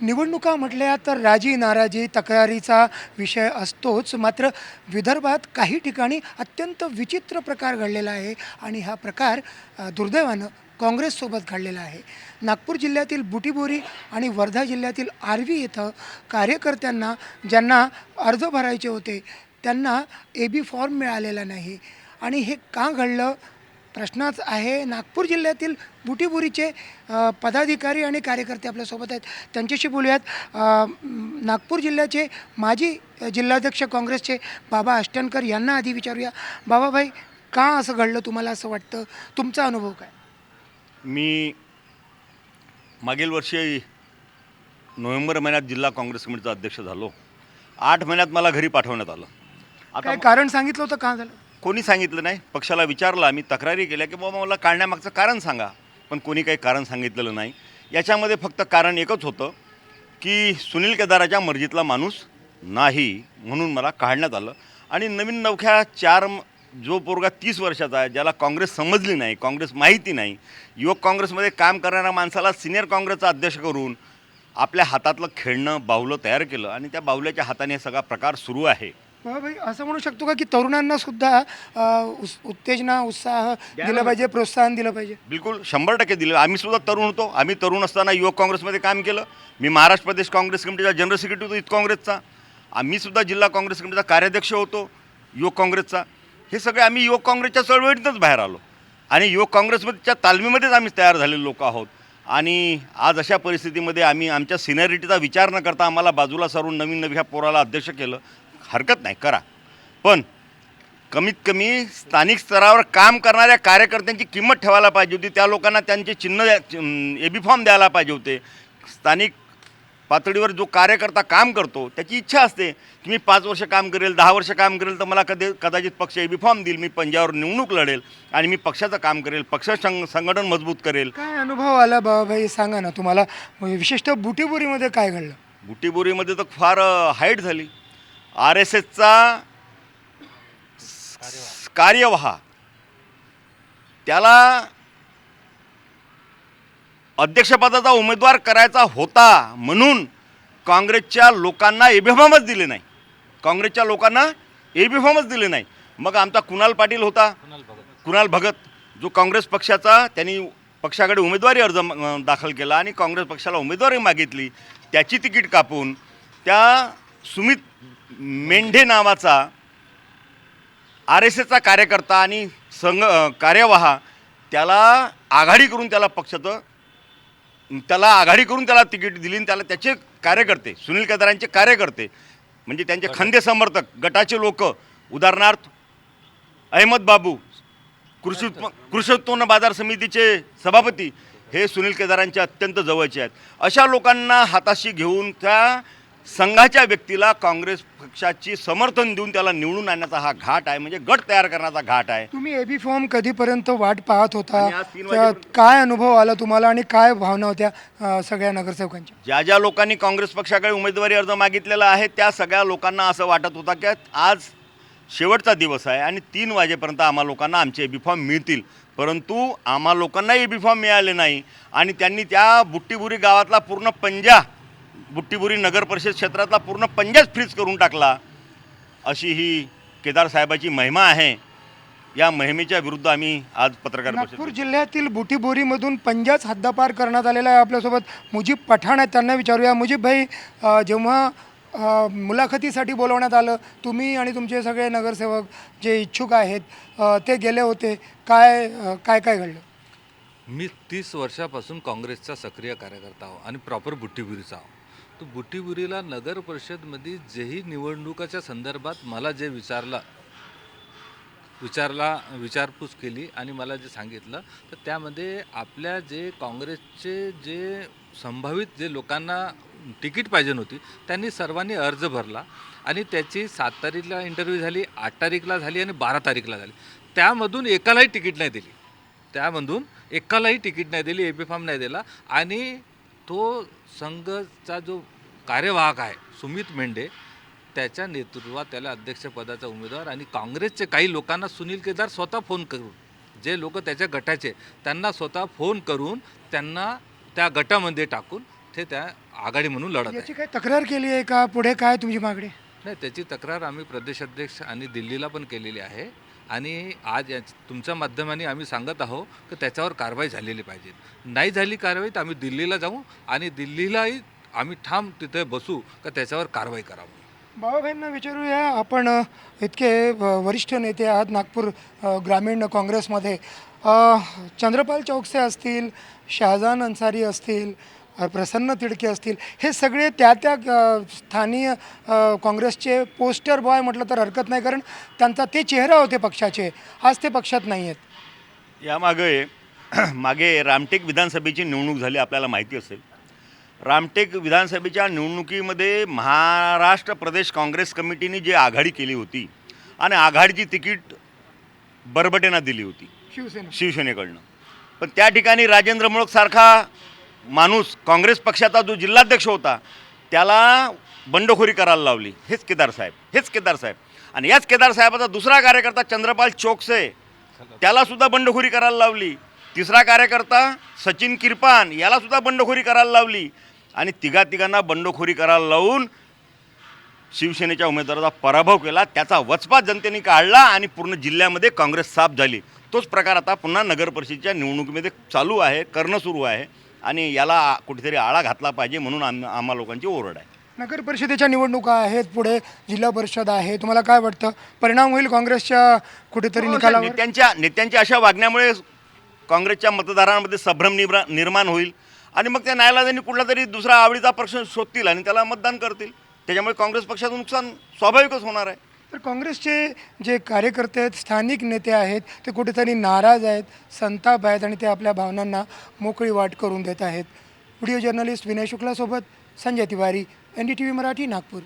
निवडणुका म्हटल्या तर राजी नाराजी तक्रारीचा विषय असतोच. मात्र विदर्भात काही ठिकाणी अत्यंत विचित्र प्रकार घडलेला आहे आणि हा प्रकार दुर्दैवानं काँग्रेससोबत घडलेला आहे. नागपूर जिल्ह्यातील बुटीबोरी आणि वर्धा जिल्ह्यातील आर्वी इथं कार्यकर्त्यांना ज्यांना अर्ज भरायचे होते त्यांना ए बी फॉर्म मिळालेला नाही. आणि हे का घडलं? प्रश्नच आहे. नागपूर जिल्ह्यातील बुटीबुरीचे पदाधिकारी आणि कार्यकर्ते आपल्यासोबत आहेत. त्यांच्याशी बोलूयात. नागपूर जिल्ह्याचे माजी जिल्हाध्यक्ष काँग्रेसचे बाबा अष्टणकर यांना आधी विचारूया. बाबाभाई का असं घडलं तुम्हाला असं वाटतं? तुमचा अनुभव काय? मी मागील वर्षी नोव्हेंबर महिन्यात जिल्हा काँग्रेस कमिटीचा अध्यक्ष झालो. आठ महिन्यात मला घरी पाठवण्यात आलं. आता काय कारण सांगितलं होतं? का झालं? कोणी सांगितलं नाही? पक्षाला विचारलं आम्ही तक्रारी केल्या की बाबा मला काढण्यामागचं कारण सांगा. पण कोणी काही कारण सांगितलेलं नाही. याच्यामध्ये फक्त कारण एकच होतं की सुनील केदाराच्या मर्जीतला माणूस नाही म्हणून मला काढण्यात आलं. आणि नवीन नवख्या चार म- जो पोरगा तीस वर्षाचा आहे ज्याला काँग्रेस समजली नाही काँग्रेस माहिती नाही युवक काँग्रेसमध्ये काम करणाऱ्या माणसाला सिनियर काँग्रेसचा अध्यक्ष करून आपल्या हातातलं खेळणं बाहुलं तयार केलं आणि त्या बाहुल्याच्या हाताने सगळा प्रकार सुरू आहे. बाबाभाई असं म्हणू शकतो का की तरुणांना सुद्धा अ, उस- उत्तेजना उत्साह दिला पाहिजे प्रोत्साहन दिलं पाहिजे? बिलकुल शंभर टक्के दिलं. आम्ही सुद्धा तरुण होतो. आम्ही तरुण असताना युवक काँग्रेसमध्ये काम केलं. मी महाराष्ट्र प्रदेश काँग्रेस कमिटीचा जनरल सेक्रेटरी होतो युथ काँग्रेसचा. आम्ही सुद्धा जिल्हा काँग्रेस कमिटीचा कार्याध्यक्ष होतो युवक काँग्रेसचा. हे सगळे आम्ही युवक काँग्रेसच्या चळवळीतच बाहेर आलो. आणि युवक काँग्रेसमध्येच्या तालमीमध्येच आम्ही तयार झालेले लोक आहोत. आणि आज अशा परिस्थितीमध्ये आम्ही आमच्या सिनियरिटीचा विचार न करता आम्हाला बाजूला सारून नवीन नवीन ह्या पोराला अध्यक्ष केलं. हरकत नाही करा. पण कमीत कमी स्थानिक स्तरावर काम करणाऱ्या कार्यकर्त्यांची किंमत ठेवायला पाहिजे होती. त्या लोकांना त्यांचे चिन्ह ए बी फॉर्म द्यायला पाहिजे होते. स्थानिक पातळीवर जो कार्यकर्ता काम करतो त्याची इच्छा असते की मी पाच वर्ष काम करेल दहा वर्ष काम करेल तर मला कधी कदाचित पक्ष ए बी फॉर्म देईल मी पंजावर निवडणूक लढेल आणि मी पक्षाचं काम करेल पक्ष संग संघटन मजबूत करेल. काय अनुभव आला बाबाभाई सांगा ना तुम्हाला विशेषतः बुटीबुरीमध्ये काय घडलं? बुटीबोरीमध्ये तर फार हाईट झाली. आर एस एसचा कार्यवाह. त्याला अध्यक्षपदाचा उमेदवार करायचा होता म्हणून काँग्रेसच्या लोकांना ए बी फॉर्मच दिले नाही. काँग्रेसच्या लोकांना ए बी फॉर्मच दिले नाही. मग आमचा कुणाल पाटील होता? कुणाल भगत. जो काँग्रेस पक्षाचा त्यांनी पक्षाकडे उमेदवारी अर्ज दाखल केला आणि काँग्रेस पक्षाला उमेदवारी मागितली. त्याची तिकीट कापून त्या सुमित मेंढे नावाचा आर एस एसचा कार्यकर्ता आणि संघ कार्यवाह त्याला आघाडी करून त्याला पक्षाचं त्याला आघाडी करून त्याला तिकीट दिली आणि त्याला त्याचे कार्यकर्ते सुनील केदारांचे कार्यकर्ते म्हणजे त्यांचे खंदे समर्थक गटाचे लोक उदाहरणार्थ अहमद बाबू कृषी उत्प कृषी उत्पन्न बाजार समितीचे सभापती हे सुनील केदारांचे अत्यंत जवळचे आहेत. अशा लोकांना हाताशी घेऊन त्या संघाच्या व्यक्तीला काँग्रेस पक्षाची समर्थन देऊन त्याला निवडून आणण्याचा हा घाट आहे म्हणजे गट तयार करण्याचा घाट आहे. तुम्ही एबी फॉर्म कधीपर्यंत वाट पाहत होता? आणि आज तीन त्या- वाजेपर्यंत- काय अनुभव आला तुम्हाला आणि काय भावना होत्या अ, सगळ्या नगरसेवकांच्या? ज्या ज्या लोकांनी काँग्रेस पक्षाकडे उमेदवारी अर्ज मागितलेला आहे त्या सगळ्या लोकांना असं वाटत होतं की आज शेवटचा दिवस आहे आणि तीन वाजेपर्यंत आम्हा लोकांना आमचे ए बी फॉर्म मिळतील. परंतु आम्हा लोकांना ए बी फॉर्म मिळाले नाही आणि त्यांनी त्या बुट्टीबुरी गावातला पूर्ण पंजा बुट्टीबुरी नगर परिषद क्षेत्रातला पूर्ण पंजाच फ्रीज करून टाकला अशी ही केदार साहेबाची महिमा आहे. या महिमेच्या विरुद्ध आम्ही आज पत्रकार परिषद नागपूर जिल्ह्यातील बुटीबोरीमधून पंजाच हद्दपार करण्यात आलेला आहे आपल्यासोबत मुजीब पठाण आहेत त्यांना विचारूया. मुजीब भाई अ, जेव्हा अ, मुलाखतीसाठी बोलवण्यात आलं तुम्ही आणि तुमचे सगळे नगरसेवक जे इच्छुक आहेत अ, ते गेले होते. काय अ, काय काय घडलं? मी तीस वर्षापासून काँग्रेसचा सक्रिय कार्यकर्ता आहो आणि प्रॉपर बुट्टीबुरीचा आहो. तर बुटीबुरीला नगर परिषदमध्ये जेही निवडणुकाच्या संदर्भात मला जे विचारलं विचारला विचारपूस केली आणि मला जे सांगितलं तर त्यामध्ये आपल्या जे काँग्रेसचे जे संभावित जे लोकांना तिकीट पाहिजे होती त्यांनी सर्वांनी अर्ज भरला आणि त्याची सात तारीखला इंटरव्ह्यू झाली आठ तारीखला झाली आणि बारा तारीखला झाली. त्यामधून एकालाही तिकीट नाही दिली. त्यामधून एकालाही तिकीट नाही दिली ए बी फॉर्म नाही दिला आणि तो संघचा जो कार्यवाहक आहे सुमित मेंढे त्याच्या नेतृत्वात त्याला अध्यक्षपदाचा उमेदवार आणि काँग्रेसचे काही लोकांना सुनील केदार स्वतः फोन करून जे लोक त्याच्या गटाचे त्यांना स्वतः फोन करून त्यांना त्या गटामध्ये टाकून ते त्या आघाडी म्हणून लढत आहे. याची काही तक्रार केली आहे का? पुढे काय तुमची मागणी? नाही त्याची तक्रार आम्ही प्रदेशाध्यक्ष आणि दिल्लीला पण केलेली आहे. आणि आज या तुमच्या माध्यमाने आम्ही सांगत आहोत की त्याच्यावर कारवाई झालेली पाहिजे. नाही झाली कारवाई तर आम्ही दिल्लीला जाऊ आणि दिल्लीलाही आम्ही ठाम तिथे बसू का त्याच्यावर कारवाई करावं. बाबाभाईंना विचारूया आपण इतके वरिष्ठ नेते आहात नागपूर ग्रामीण काँग्रेसमध्ये. चंद्रपाल चौकसे असतील शहाजान अन्सारी असतील प्रसन्न तिडके असतील. हे सगळे त्या त्या स्थानीय काँग्रेसचे पोस्टर बॉय म्हटलं तर हरकत नाही कारण त्यांचा ते चेहरा होते पक्षाचे. आज ते पक्षात नाही आहेत यामागे मागे रामटेक विधानसभेची निवडणूक झाली आपल्याला माहिती असेल. रामटेक विधानसभेच्या निवडणुकीमध्ये महाराष्ट्र प्रदेश काँग्रेस कमिटीने जी आघाडी केली होती आणि आघाडीची तिकीट बरबटेंना दिली होती. शिवसेना शिवसेनेकडनं. पण त्या ठिकाणी राजेंद्र मुळक सारखा माणूस काँग्रेस पक्षाचा जो जिल्हाध्यक्ष होता त्याला बंडखोरी करायला लावली. हेच केदार साहेब हेच केदार साहेब. आणि याच केदार साहेबाचा दुसरा कार्यकर्ता चंद्रपाल चोकसे त्यालासुद्धा बंडखोरी करायला लावली. तिसरा कार्यकर्ता सचिन किरपान यालासुद्धा बंडखोरी करायला लावली. आणि तिघा तिघांना बंडखोरी करायला लावून शिवसेनेच्या उमेदवाराचा पराभव केला. त्याचा वचपा जनतेने काढला आणि पूर्ण जिल्ह्यामध्ये काँग्रेस साफ झाली. तोच प्रकार आता पुन्हा नगर परिषदेच्या निवडणुकीमध्ये चालू आहे करणं सुरू आहे. आणि याला कुठेतरी आळा घातला पाहिजे म्हणून आम आम्हा लोकांची ओरड आहे. नगर परिषदेच्या निवडणुका आहेत पुढे जिल्हा परिषद आहे. तुम्हाला काय वाटतं? परिणाम होईल काँग्रेसच्या कुठेतरी निकालावर? नेत्यांच्या नेत्यांच्या अशा वागण्यामुळे काँग्रेसच्या मतदारांमध्ये संभ्रम निर्माण होईल. आणि मग त्या न्यायालयाने कुठला तरी दुसरा आवडीचा प्रश्न शोधतील आणि त्याला मतदान करतील. त्याच्यामुळे काँग्रेस पक्षाचं नुकसान स्वाभाविकच होणार आहे. तर काँग्रेसचे जे कार्यकर्ते आहेत स्थानिक नेते आहेत ते कुठेतरी नाराज आहेत संताप आहेत आणि ते आपल्या भावनांना मोकळी वाट करून देत आहेत. Video journalist Vinay शुक्लासोबत Sanjay Tiwari N D T V Marathi Nagpur.